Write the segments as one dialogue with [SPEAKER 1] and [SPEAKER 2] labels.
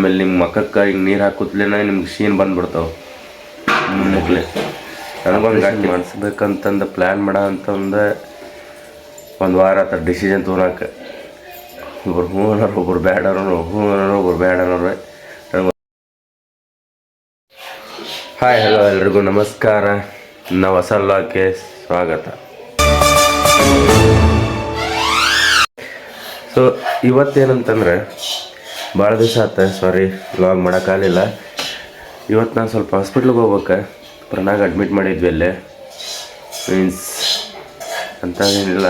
[SPEAKER 1] ಆಮೇಲೆ ನಿಮ್ಮ ಮಕ್ಕಕ್ಕೆ ಹಿಂಗೆ ನೀರು ಹಾಕುತ್ತಲೇನ ನಿಮ್ಗೆ ಶೀನ್ ಬಂದ್ಬಿಡ್ತಾವೆ. ಮುಗ್ಲೆ ನನಗೊಂದು ಗಾಡಿ ಮಾಡಿಸ್ಬೇಕಂತಂದು ಪ್ಲ್ಯಾನ್ ಮಾಡೋ ಅಂತಂದು ಒಂದು ವಾರ ಆತ ಡಿಸಿಷನ್ ತೊಗೊಳಕ್ಕೆ. ಒಬ್ಬರು ಹ್ಞೂ ಅನ್ನೋರು ಒಬ್ರು ಬ್ಯಾಡ ಅನ್ನೋರು ಹ್ಞೂ ಅನ್ನೋರು ಒಬ್ಬರು ಬ್ಯಾಡ ಅನ್ನೋರು ಹಾಯ್ ಹಲೋ ಎಲ್ರಿಗೂ ನಮಸ್ಕಾರ. ನಾವು ಹೊಸ ಸ್ವಾಗತ. ಸೊ ಇವತ್ತೇನಂತಂದ್ರೆ ಭಾಳ ದಿವಸ ಆತ ಸಾರಿ ಲಾಗ್ ಮಾಡೋಕ್ಕಾಗಲಿಲ್ಲ ಇವತ್ತು ನಾನು ಸ್ವಲ್ಪ ಹಾಸ್ಪಿಟ್ಲಿಗೆ ಹೋಗ್ಬೇಕು. ಪ್ರಣಾಗ್ ಅಡ್ಮಿಟ್ ಮಾಡಿದ್ವಿ ಅಲ್ಲೇ. ಮೀನ್ಸ್ ಅಂತ ಏನಿಲ್ಲ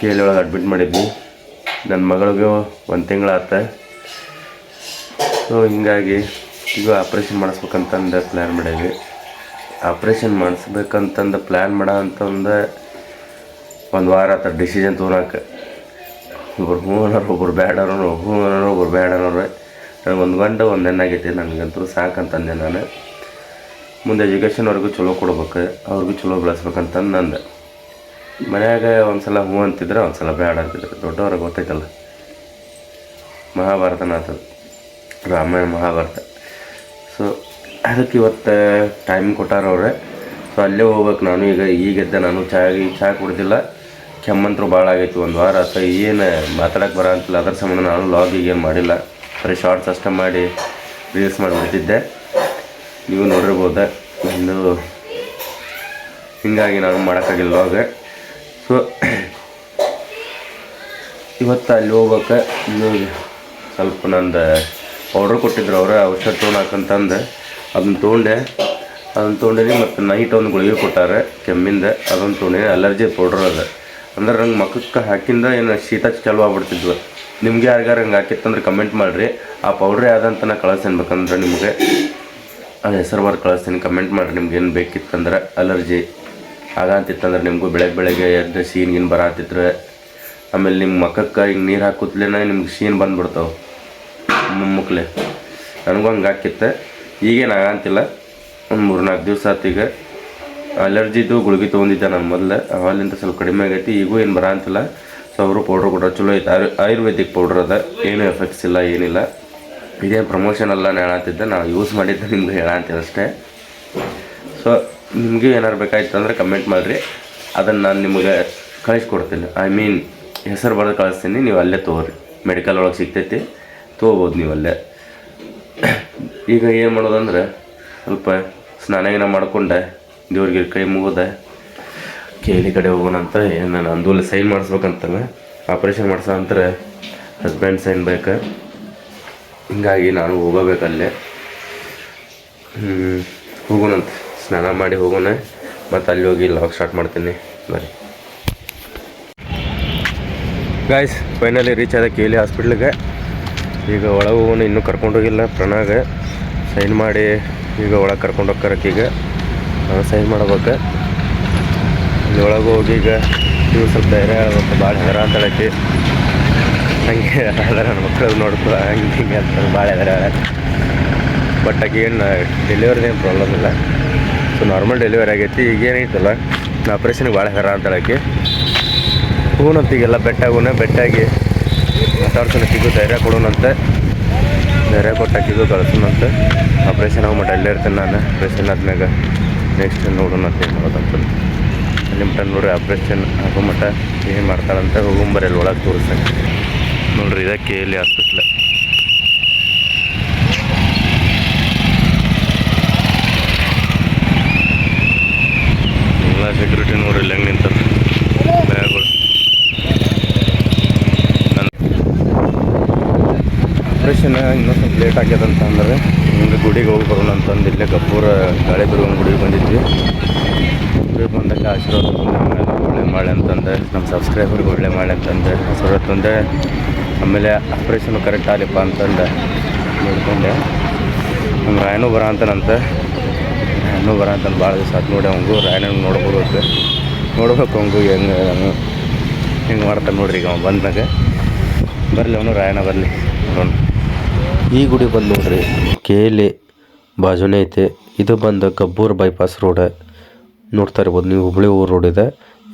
[SPEAKER 1] ಕೇಳಿ ಒಳಗೆ ಅಡ್ಮಿಟ್ ಮಾಡಿದ್ವಿ. ನನ್ನ ಮಗಳಿಗೂ ಒಂದು ತಿಂಗಳಾತ ಸೊ ಹಿಂಗಾಗಿ ಈಗ ಆಪ್ರೇಷನ್ ಮಾಡಿಸ್ಬೇಕಂತಂದು ಪ್ಲ್ಯಾನ್ ಮಾಡಿದ್ವಿ. ಆಪ್ರೇಷನ್ ಮಾಡಿಸ್ಬೇಕಂತಂದು ಪ್ಲ್ಯಾನ್ ಮಾಡೋ ಅಂತಂದು ಒಂದು ವಾರ ಆತ ಡಿಸಿಷನ್ ತೊಗೊಳಕ್ಕೆ. ಒಬ್ರು ಹ್ಞೂ ಒಬ್ರು ಬೇಡ ಅನ್ನೋರು ಹ್ಞೂ ಒಬ್ರು ಬ್ಯಾಡ ಅನ್ನೋರು ನನಗೆ ಒಂದು ಗಂಟೆ ಒಂದು ಹೆಣ್ಣಾಗೈತಿ ನನಗಂತೂ ಸಾಕಂತಂದೆ ನಾನು. ಮುಂದೆ ಎಜುಕೇಷನ್ವರೆಗೂ ಚಲೋ ಕೊಡ್ಬೇಕು, ಅವ್ರಿಗೂ ಚಲೋ ಬೆಳೆಸ್ಬೇಕಂತಂದು ನಂದೆ ಮನ್ಯಾಗ ಒಂದು ಸಲ ಅಂತಿದ್ರೆ ಒಂದು ಸಲ ಬೇಡ ಅಂತಿದ್ರು. ದೊಡ್ಡವ್ರಿಗೆ ಗೊತ್ತೈತಲ್ಲ ಮಹಾಭಾರತನ ಆತದ ರಾಮಾಯಣ ಮಹಾಭಾರತ. ಸೊ ಅದಕ್ಕೆ ಇವತ್ತು ಟೈಮ್ ಕೊಟ್ಟಾರ ಅವ್ರೆ ಸೊ ಅಲ್ಲೇ ಹೋಗ್ಬೇಕು ನಾನು. ಈಗ ಈಗೆದ್ದೆ ನಾನು. ಚಹಾ ಚಹಾ ಕುಡ್ದಿಲ್ಲ. ಕೆಮ್ಮಂತ್ರು ಭಾಳ ಆಗೈತಿ ಒಂದು ವಾರ ಅಥವಾ ಏನು ಮಾತಾಡೋಕ್ಕೆ ಬರ ಅಂತಿಲ್ಲ. ಅದ್ರ ಸಂಬಂಧ ನಾನು ಲಾಗಿಗೆ ಏನು ಮಾಡಿಲ್ಲ. ಬರೀ ಶಾರ್ಟ್ಸ್ ಅಷ್ಟೇ ಮಾಡಿ ರೀಲ್ಸ್ ಮಾಡಿಬಿಡ್ತಿದ್ದೆ ನೀವು ನೋಡಿರ್ಬೋದ. ಒಂದು ಹಿಂಗಾಗಿ ನಾನು ಮಾಡೋಕ್ಕಾಗಿಲ್ಲ ಲಾಗ ಸೊ ಇವತ್ತು ಅಲ್ಲಿ ಹೋಗ್ಬೇಕು. ಇನ್ನೂ ಸ್ವಲ್ಪ ನಂದು ಆರ್ಡ್ರ್ ಕೊಟ್ಟಿದ್ರು ಅವರು, ಔಷಧ ತೊಗೊಳಕಂತಂದು ಅದನ್ನು ತೊಗೊಂಡೆ. ಅದನ್ನು ತೊಗೊಂಡೇನಿ ಮತ್ತು ನೈಟ್ ಒಂದು ಗುಳಿಗೆ ಕೊಟ್ಟಾರೆ ಕೆಮ್ಮಿಂದ. ಅದೊಂದು ತೊಗೊಂಡೇನಿ ಅಲರ್ಜಿ ಪೌಡ್ರ್ ಅದ. ಅಂದ್ರೆ ನಂಗೆ ಮಕ್ಕಕ್ಕೆ ಹಾಕಿಂದ ಏನು ಶೀತ ಚಲೋ ಆಗ್ಬಿಡ್ತಿದ್ವು. ನಿಮಗೆ ಯಾರಿಗಾರು ಹಂಗೆ ಹಾಕಿತ್ತಂದ್ರೆ ಕಮೆಂಟ್ ಮಾಡಿರಿ. ಆ ಪೌಡ್ರ್ ಯಾವ್ದಂತ ನಾನು ಕಳಿಸ್ತೀನಿ ಬೇಕಂದ್ರೆ ನಿಮಗೆ. ಅದು ಹೆಸರು ಬಾರ್ ಕಳಿಸ್ತೀನಿ ಕಮೆಂಟ್ ಮಾಡಿರಿ ನಿಮ್ಗೆ ಏನು ಬೇಕಿತ್ತಂದ್ರೆ. ಅಲರ್ಜಿ ಆಗಂತಿತ್ತಂದ್ರೆ ನಿಮಗೂ ಬೆಳಗ್ಗೆ ಬೆಳಗ್ಗೆ ಎದ್ದು ಸೀನ್ ಗೀನ್ ಬರತ್ತಿದ್ರೆ ಆಮೇಲೆ ನಿಮ್ಮ ಮಕ್ಕಕ್ಕೆ ಹಿಂಗೆ ನೀರು ಹಾಕುತ್ತಲೇನ ನಿಮ್ಗೆ ಶೀನ್ ಬಂದುಬಿಡ್ತಾವೆ. ಮುಕ್ಲೆ ನನಗೂ ಹಂಗೆ ಹಾಕಿತ್ತೆ ಈಗೇನು ಆಗಂತಿಲ್ಲ. ಒಂದು ಮೂರು ನಾಲ್ಕು ದಿವಸ ಆತು ಈಗ. ಅಲರ್ಜಿದು ಗುಳಿಗೆ ತೊಗೊಂಡಿದ್ದೆ ನಾನು ಮೊದಲೇ. ಅವಾಗಿಂದ ಸ್ವಲ್ಪ ಕಡಿಮೆ ಆಗೈತಿ, ಈಗೂ ಏನು ಬರ ಅಂತಿಲ್ಲ. ಸೊ ಅವರು ಪೌಡ್ರ್ ಕೂಡ ಚಲೋ ಐತೆ. ಆಯು ಆಯುರ್ವೇದಿಕ್ ಪೌಡ್ರ್ ಅದ. ಏನು ಎಫೆಕ್ಟ್ಸ್ ಇಲ್ಲ, ಏನಿಲ್ಲ. ಇದೇನು ಪ್ರಮೋಷನ್ ಅಲ್ಲ ನಾನು ಹೇಳತ್ತಿದ್ದೆ ನಾವು ಯೂಸ್ ಮಾಡಿದ್ದೆ ನಿಮ್ಗೆ ಹೇಳಂತಿದ್ದೆ ಅಷ್ಟೇ. ಸೊ ನಿಮಗೆ ಏನಾರು ಬೇಕಾಯ್ತು ಅಂದ್ರೆ ಕಮೆಂಟ್ ಮಾಡಿರಿ. ಅದನ್ನು ನಾನು ನಿಮಗೆ ಕಳಿಸ್ಕೊಡ್ತೀನಿ. ಐ ಮೀನ್ ಹೆಸರು ಬರೆದು ಕಳಿಸ್ತೀನಿ. ನೀವು ಅಲ್ಲೇ ತೊಗೋರಿ. ಮೆಡಿಕಲ್ ಒಳಗೆ ಸಿಗ್ತೈತಿ. ತೊಗೋಬೋದು ನೀವು ಅಲ್ಲೇ. ಈಗ ಏನು ಮಾಡೋದಂದ್ರೆ, ಸ್ವಲ್ಪ ಸ್ನಾನ ಮಾಡ್ಕೊಂಡೆ. ದೇವ್ರಿಗೆ ಕೈ ಮುಗಿದೆ, ಕೇಳಿ ಕಡೆ ಹೋಗೋಣಂತ ಏನು ನಂದು ಸೈನ್ ಮಾಡಿಸ್ಬೇಕಂತಲ್ಲ ಆಪ್ರೇಷನ್ ಮಾಡಿಸ ಅಂತಾರೆ ಹಸ್ಬೆಂಡ್ ಸೈನ್ ಬೇಕು. ಹಿಂಗಾಗಿ ನಾನು ಹೋಗಬೇಕಲ್ಲೇ ಹೋಗೋಣ ಹೋಗೋಣಂತ ಸ್ನಾನ ಮಾಡಿ ಹೋಗೋಣ. ಮತ್ತು ಅಲ್ಲಿ ಹೋಗಿ ಲಾಕ್ ಸ್ಟಾರ್ಟ್ ಮಾಡ್ತೀನಿ. ಬರೀ ಗಾಯ್ಸ್ ಫೈನಲಿ ರೀಚ್ ಆದ ಕೇಳಿ ಹಾಸ್ಪಿಟ್ಲಿಗೆ ಈಗ ಒಳಗೆ ಹೋಗೋಣ, ಇನ್ನೂ ಕರ್ಕೊಂಡೋಗಿಲ್ಲ ಪ್ರಣಾಗ ಸೈನ್ ಮಾಡಿ ಈಗ ಒಳಗೆ ಕರ್ಕೊಂಡು ಹೋಗ್ಕರಕ್ಕೆ ಈಗ ನಾವು ಸೈನ್ ಮಾಡ್ಬೇಕು. ಒಳಗೆ ಹೋಗಿ ಈಗ ನೀವು ಸ್ವಲ್ಪ ಧೈರ್ಯ ಹೇಳ್ಬೇಕು ಭಾಳ ಹೆದರ ಅಂತ ಹೇಳಕ್ಕೆ ಹಂಗೆ ಅದರ ನನ್ನ ಮಕ್ಕಳು ನೋಡ್ಕೊ ಹಂಗೆ ಹಿಂಗೆ ಅಂತ ಭಾಳ ಹೆದರ ಬಟ್ ಏನು ಡೆಲಿವರಿ ಏನು ಪ್ರಾಬ್ಲಮ್ ಇಲ್ಲ. ಸೊ ನಾರ್ಮಲ್ ಡೆಲಿವರಿ ಆಗೈತಿ ಈಗೇನೈತಲ್ಲ ಆಪ್ರೇಷನ್ಗೆ ಭಾಳ ಹೆದರ ಅಂತ ಹೇಳಕ್ಕೆ ಹೂನಂತ ಈಗೆಲ್ಲ ಬೆಟ್ಟಾಗೋಣ ಬೆಟ್ಟಾಗಿ ಮಾತಾಡ್ಸೋಣ, ಸಿಗು, ಧೈರ್ಯ ಕೊಡೋಣಂತೆ. ಧೈರ್ಯ ಕೊಟ್ಟಾಕಿಗೂ ಕಳ್ಸೋಣಂತೆ. ಆಪ್ರೇಷನ್ ಆಗಿ ಮಟ್ಟ ಅಲ್ಲೇ ಇರ್ತೀನಿ ನಾನು ಆಪ್ರೇಷನ್ ಆದ್ಮ್ಯಾಗ. ನೆಕ್ಸ್ಟ್ ನೋಡೋಣ ಅಂತ ಏನು ಮಾಡೋದಂತ ಅಲ್ಲಿ ಮಟ್ಟ ನೋಡ್ರಿ ಆಪ್ರೇಷನ್ ಆಗೋ ಮಟ್ಟ ಏನು ಮಾಡ್ತಾರಂತ ಹೋಗೊಂಬರಿ ಅಲ್ಲಿ ಒಳಗೆ ತೋರಿಸ್ತಾನೆ ನೋಡ್ರಿ ಇದಕ್ಕೆ ಇಲ್ಲಿ ಹಾಸ್ಪಿಟ್ಲ್ ಎಲ್ಲ ಸೆಕ್ಯೂರಿಟಿ ನೋಡ್ರಿ, ಇಲ್ಲಿ ಹೆಂಗೆ ನಿಂತಾರೆ. ಬ್ಯಾಗ್ಗಳು ಆಪ್ರೇಷನ್ ಇನ್ನೊಂದು ಸ್ವಲ್ಪ ಲೇಟ್ ಆಗ್ಯದಂತ ಅಂದ್ರೆ ಹಿಂಗೆ ಗುಡಿಗೆ ಹೋಗಿ ಬರೋಣ ಅಂತಂದು ಇಲ್ಲೇ ಗಬ್ಬೂರ ಗಾಳಿ ದುರ್ಗನ ಗುಡಿಗೆ ಬಂದಿದ್ವಿ. ಗುಡಿಗೆ ಬಂದಾಗ ಆಶೀರ್ವಾದ ಒಳ್ಳೆ ಮಾಡಿ ಅಂತಂದೆ, ನಮ್ಮ ಸಬ್ಸ್ಕ್ರೈಬರ್ಗೆ ಒಳ್ಳೆ ಮಾಡಿ ಅಂತಂದೆ, ಆಶೀರ್ವಾದ ತಂದೆ. ಆಮೇಲೆ ಆಪ್ರೇಷನ್ ಕರೆಕ್ಟ್ ಆಗಲಿಪ್ಪ ಅಂತಂದು, ನೋಡ್ಕೊಂಡೆ. ನಮ್ಮ ರಾಯನೂ ಬರ ಅಂತನಂತೆ. ರಾಯನೂ ಬರ ಅಂತಂದು ಭಾಳ ದಿವಸ ಆತು ನೋಡಿ ಅವಂಗೂ ರಾಯನ ನೋಡ್ಬೋದು ನೋಡ್ಬೇಕು ಅವಂಗೂ ಹೆಂಗೆ ಹೆಂಗೆ ಮಾಡ್ತಾನೆ ನೋಡ್ರಿ ಈಗ ಅವ ಬಂದಾಗ ಬರಲಿ ಅವನು ರಾಯಣ ಬರಲಿ ನೋಡೋಣ. ಈ ಗುಡಿ ಬಂದು ನೋಡ್ರಿ ಕೇಲಿ ಬಾಜುನೇ ಐತೆ. ಇದು ಬಂದು ಕಬ್ಬೂರ್ ಬೈಪಾಸ್ ರೋಡ್ ನೋಡ್ತಾ ಇರ್ಬೋದು, ನೀವು ಹುಬ್ಳಿ ಊರು ರೋಡ್ ಇದೆ.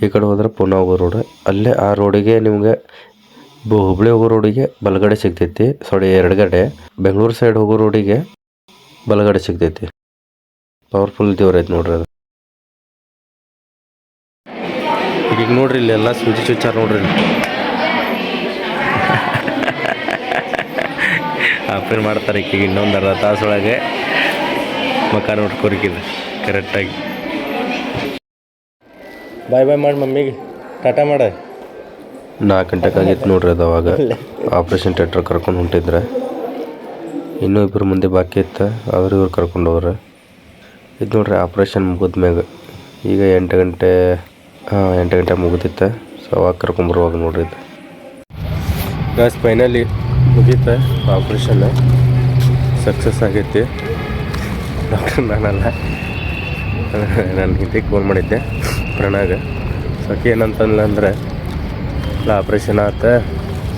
[SPEAKER 1] ಈ ಕಡೆ ಹೋದ್ರೆ ಪುನಾ ಊರು ರೋಡ್ ಅಲ್ಲೇ ಆ ರೋಡಿಗೆ ನಿಮಗೆ ಹುಬ್ಳಿ ಹೋಗೋ ರೋಡಿಗೆ ಬಲಗಡೆ ಸಿಗ್ತೈತಿ. ಸಾರಿ ಗಡೆ. ಬೆಂಗಳೂರು ಸೈಡ್ ಹೋಗೋ ರೋಡಿಗೆ ಬಲಗಡೆ ಸಿಗ್ತೈತಿ. ಪವರ್ಫುಲ್ ದೇವ್ರ ಐತಿ ನೋಡ್ರಿ ಅದು. ಈಗ ನೋಡ್ರಿ ಇಲ್ಲಿ ಎಲ್ಲ ಸೂಚಿ ಆರ್ ನೋಡ್ರಿ. ಆಪರೇಟ್ ಮಾಡ್ತಾರೆ ಈಗ ಇನ್ನೊಂದು ಅರ್ಧ ತಾಸೊಳಗೆ ಮಕ ನೋಡ್ಕೊರಿಕಿದೆ ಕರೆಕ್ಟಾಗಿ ಬಾಯ್ ಬಾಯ್ ಮಾಡಿ ಮಮ್ಮಿಗೆ. ಟಾಟಾ ಮಾಡ. ನಾಲ್ಕು ಗಂಟೆಗೆ ಆಗಿತ್ತು ನೋಡ್ರಿ ಅದು ಅವಾಗ. ಆಪ್ರೇಷನ್ ಥಿಯೇಟ್ರ್ ಕರ್ಕೊಂಡು ಹೊಂಟಿದ್ರೆ. ಇನ್ನೂ ಇಬ್ಬರು ಮುಂದೆ ಬಾಕಿ ಇತ್ತು. ಅವ್ರು ಇವ್ರು ಕರ್ಕೊಂಡು ಹೋಗ್ರೆ ಇದು ನೋಡ್ರಿ ಆಪ್ರೇಷನ್ ಮುಗಿದ್ಮ್ಯಾಗ ಈಗ ಎಂಟು ಗಂಟೆ ಹಾಂ ಎಂಟು ಗಂಟೆ ಮುಗಿದಿತ್ತು. ಸೊ ಅವಾಗ ಕರ್ಕೊಂಬರುವಾಗ ನೋಡ್ರಿ ಇದು. ಫೈನಲಿ ಮುಗೀತು ಆಪ್ರೇಷನ್ ಸಕ್ಸಸ್ ಆಗೈತಿ. ಡಾಕ್ಟರ್ ನಾನಲ್ಲ. ನಾನು ಹಿಂದೆ ಫೋನ್ ಮಾಡಿದ್ದೆ, ಪ್ರಣಾಗ. ಸೊಕ್ಕೆ ಏನಂತಂದ್ಲ ಅಂದ್ರೆ ಇಲ್ಲ ಆಪ್ರೇಷನ್ ಆತ.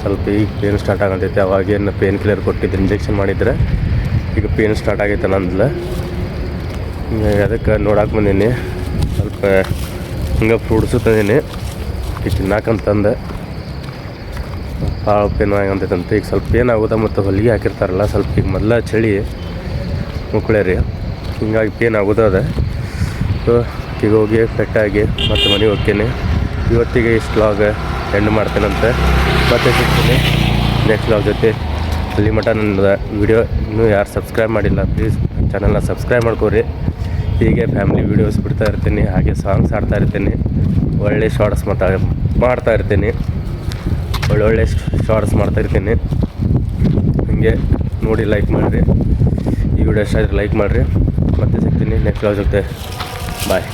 [SPEAKER 1] ಸ್ವಲ್ಪ ಈಗ ಪೇನ್ ಸ್ಟಾರ್ಟ್ ಆಗಂತೈತೆ. ಅವಾಗೇನು ಪೇನ್ ಕಿಲ್ಲರ್ ಕೊಟ್ಟಿದ್ದು ಇಂಜೆಕ್ಷನ್ ಮಾಡಿದ್ರೆ, ಈಗ ಪೇನ್ ಸ್ಟಾರ್ಟ್ ಆಗೈತೆ ನಂದ್ಲ. ಅದಕ್ಕೆ ನೋಡಕ್ಕೆ ಬಂದೀನಿ. ಸ್ವಲ್ಪ ಹಿಂಗೆ ಫ್ರೂಟ್ಸು ತಂದೀನಿ. ತಿನ್ನಾಕಂತಂದೆ ಭಾಳ ಪೇನ್ ಆಗಂತೈತಂತ ಈಗ ಸ್ವಲ್ಪ ಆಗೋದ ಮತ್ತು ಹೊಲಿಗೆ ಹಾಕಿರ್ತಾರಲ್ಲ, ಸ್ವಲ್ಪ ಈಗ ಮೊದಲ ಚಳಿ ಮುಕ್ಕಳೆ ರೀ. ಹಿಂಗಾಗಿ ಪೇನ್ ಆಗೋದು ಅದ. ಸೊ ಈಗ ಹೋಗಿ ಫೆಟ್ಟಾಗಿ ಮತ್ತು ಮನೆಗೆ ಹೋಗ್ತೀನಿ. ಇವತ್ತಿಗೆ ಇಷ್ಟು ಲಾಗ್ ಎಂಡ್ ಮಾಡ್ತೇನಂತೆ. ಮತ್ತೆ ಸಿಗ್ತೀನಿ ನೆಕ್ಸ್ಟ್ ಲಾಗ್ ಜೊತೆ. ಅಲ್ಲಿ ಮಟ್ಟ ನನ್ನ ವಿಡಿಯೋ ಇನ್ನೂ ಯಾರು ಸಬ್ಸ್ಕ್ರೈಬ್ ಮಾಡಿಲ್ಲ ಪ್ಲೀಸ್ ಚಾನೆಲ್ನ ಸಬ್ಸ್ಕ್ರೈಬ್ ಮಾಡ್ಕೋರಿ. ಹೀಗೆ ಫ್ಯಾಮಿಲಿ ವೀಡಿಯೋಸ್ ಬಿಡ್ತಾ ಇರ್ತೀನಿ, ಹಾಗೆ ಸಾಂಗ್ಸ್ ಆಡ್ತಾ ಇರ್ತೀನಿ. ಒಳ್ಳೆ ಶಾರ್ಟ್ಸ್ ಮಾತಾ ಮಾಡ್ತಾ ಇರ್ತೀನಿ. ಒಳ್ಳೊಳ್ಳೆ ಶಾರ್ಟ್ಸ್ ಮಾಡ್ತಾ ಇರ್ತೀನಿ ಹಾಗೆ ನೋಡಿ ಲೈಕ್ ಮಾಡಿರಿ. ಈ ವಿಡಿಯೋ ಇಷ್ಟ ಲೈಕ್ ಮಾಡಿರಿ. ಮತ್ತೆ ಸಿಗ್ತೀನಿ ನೆಕ್ಸ್ಟ್ ಲಾಗ್ ಜೊತೆ. ಬಾಯ್